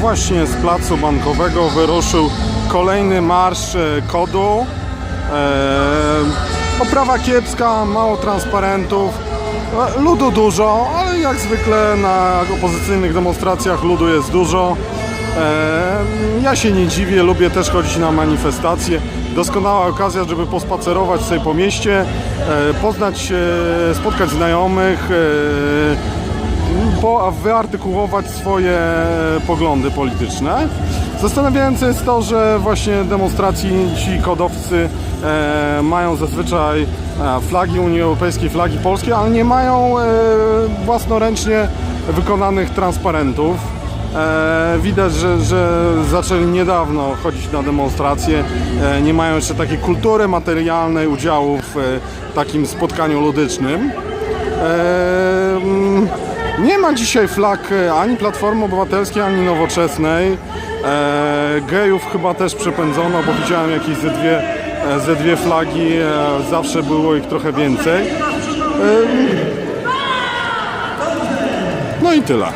właśnie z placu bankowego wyruszył kolejny marsz e, kodu. E, oprawa kiepska, mało transparentów, e, ludu dużo, ale jak zwykle na opozycyjnych demonstracjach ludu jest dużo. E, Ja się nie dziwię, lubię też chodzić na manifestacje. Doskonała okazja, żeby pospacerować sobie po mieście, e, poznać, e, spotkać znajomych, e, po, wyartykułować swoje poglądy polityczne. Zastanawiające jest to, że właśnie demonstracji ci kodowcy e, mają zazwyczaj e, flagi Unii Europejskiej, flagi polskie, ale nie mają e, własnoręcznie wykonanych transparentów. E, widać, że, że zaczęli niedawno chodzić na demonstracje. E, nie mają jeszcze takiej kultury materialnej udziału w e, takim spotkaniu ludycznym. E, mm, nie ma dzisiaj flag e, ani Platformy Obywatelskiej, ani Nowoczesnej. E, gejów chyba też przepędzono, bo widziałem jakieś ze dwie, e, ze dwie flagi. E, zawsze było ich trochę więcej. E, no i tyle.